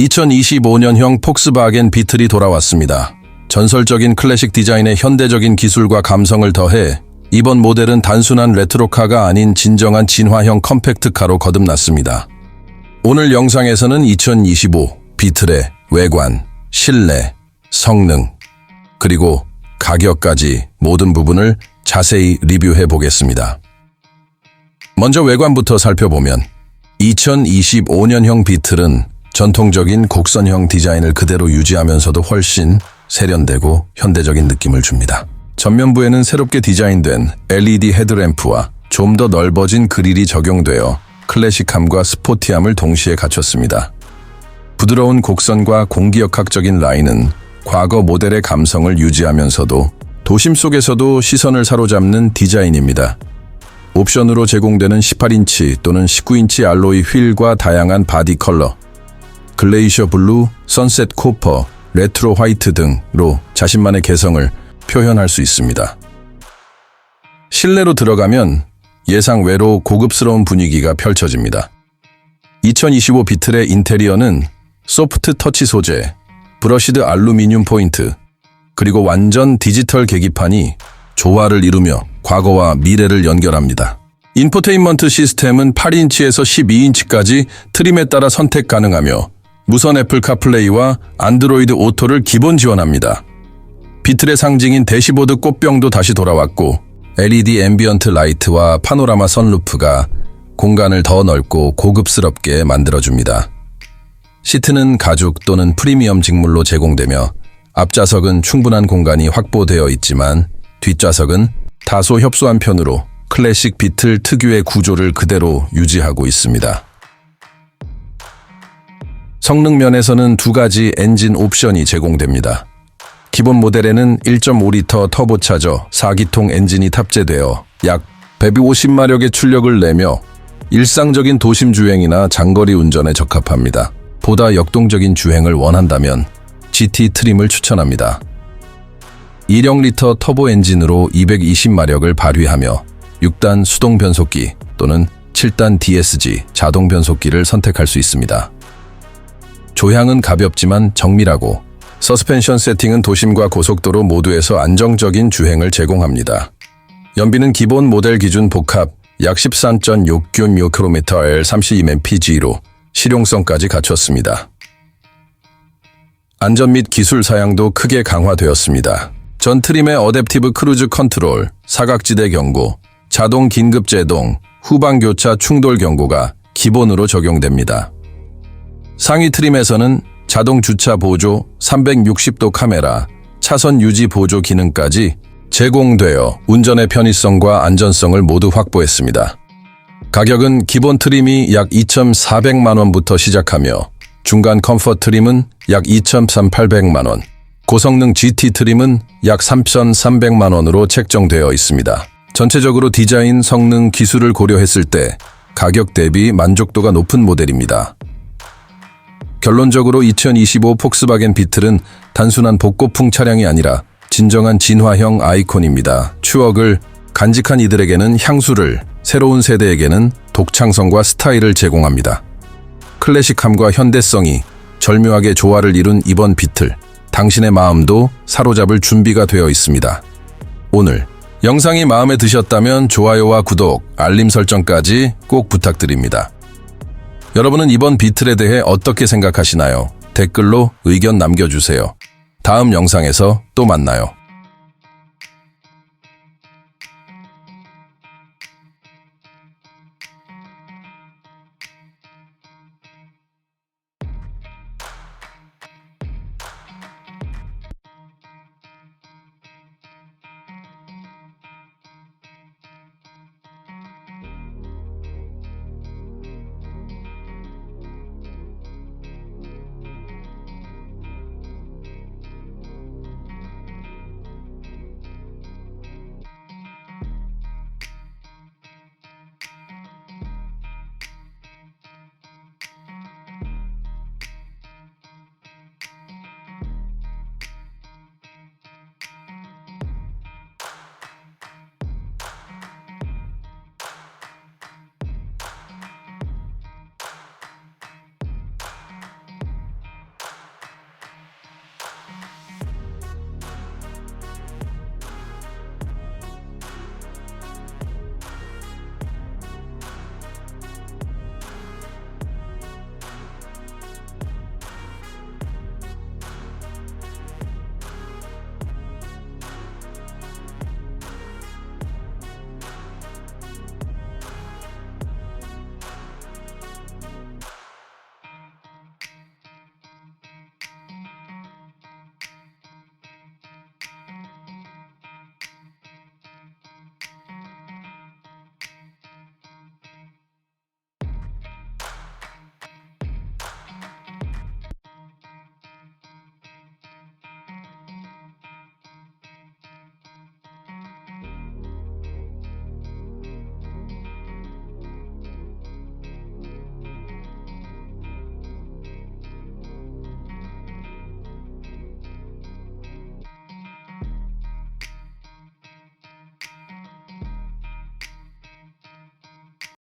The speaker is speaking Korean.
2025년형 폭스바겐 비틀이 돌아왔습니다. 전설적인 클래식 디자인에 현대적인 기술과 감성을 더해 이번 모델은 단순한 레트로카가 아닌 진정한 진화형 컴팩트카로 거듭났습니다. 오늘 영상에서는 2025 비틀의 외관, 실내, 성능, 그리고 가격까지 모든 부분을 자세히 리뷰해 보겠습니다. 먼저 외관부터 살펴보면 2025년형 비틀은 전통적인 곡선형 디자인을 그대로 유지하면서도 훨씬 세련되고 현대적인 느낌을 줍니다. 전면부에는 새롭게 디자인된 LED 헤드램프와 좀 더 넓어진 그릴이 적용되어 클래식함과 스포티함을 동시에 갖췄습니다. 부드러운 곡선과 공기역학적인 라인은 과거 모델의 감성을 유지하면서도 도심 속에서도 시선을 사로잡는 디자인입니다. 옵션으로 제공되는 18인치 또는 19인치 알로이 휠과 다양한 바디 컬러, 글레이셔 블루, 선셋 코퍼, 레트로 화이트 등으로 자신만의 개성을 표현할 수 있습니다. 실내로 들어가면 예상 외로 고급스러운 분위기가 펼쳐집니다. 2025 비틀의 인테리어는 소프트 터치 소재, 브러시드 알루미늄 포인트, 그리고 완전 디지털 계기판이 조화를 이루며 과거와 미래를 연결합니다. 인포테인먼트 시스템은 8인치에서 12인치까지 트림에 따라 선택 가능하며 무선 애플 카플레이와 안드로이드 오토를 기본 지원합니다. 비틀의 상징인 대시보드 꽃병도 다시 돌아왔고 LED 앰비언트 라이트와 파노라마 선루프가 공간을 더 넓고 고급스럽게 만들어줍니다. 시트는 가죽 또는 프리미엄 직물로 제공되며 앞좌석은 충분한 공간이 확보되어 있지만 뒷좌석은 다소 협소한 편으로 클래식 비틀 특유의 구조를 그대로 유지하고 있습니다. 성능 면에서는 두 가지 엔진 옵션이 제공됩니다. 기본 모델에는 1.5리터 터보차저 4기통 엔진이 탑재되어 약 150마력의 출력을 내며 일상적인 도심 주행이나 장거리 운전에 적합합니다. 보다 역동적인 주행을 원한다면 GT 트림을 추천합니다. 1.0리터 터보 엔진으로 220마력을 발휘하며 6단 수동 변속기 또는 7단 DSG 자동 변속기를 선택할 수 있습니다. 조향은 가볍지만 정밀하고 서스펜션 세팅은 도심과 고속도로 모두에서 안정적인 주행을 제공합니다. 연비는 기본 모델 기준 복합 약 13.696km L 32mpg로 실용성까지 갖췄습니다. 안전 및 기술 사양도 크게 강화되었습니다. 전 트림의 어댑티브 크루즈 컨트롤, 사각지대 경고, 자동 긴급 제동, 후방 교차 충돌 경고가 기본으로 적용됩니다. 상위 트림에서는 자동 주차 보조, 360도 카메라, 차선 유지 보조 기능까지 제공되어 운전의 편의성과 안전성을 모두 확보했습니다. 가격은 기본 트림이 약 2,400만 원부터 시작하며 중간 컴포트 트림은 약 2,380만 원, 고성능 GT 트림은 약 3,300만 원으로 책정되어 있습니다. 전체적으로 디자인, 성능, 기술을 고려했을 때 가격 대비 만족도가 높은 모델입니다. 결론적으로 2025 폭스바겐 비틀은 단순한 복고풍 차량이 아니라 진정한 진화형 아이콘입니다. 추억을 간직한 이들에게는 향수를, 새로운 세대에게는 독창성과 스타일을 제공합니다. 클래식함과 현대성이 절묘하게 조화를 이룬 이번 비틀, 당신의 마음도 사로잡을 준비가 되어 있습니다. 오늘 영상이 마음에 드셨다면 좋아요와 구독, 알림 설정까지 꼭 부탁드립니다. 여러분은 이번 비틀에 대해 어떻게 생각하시나요? 댓글로 의견 남겨주세요. 다음 영상에서 또 만나요.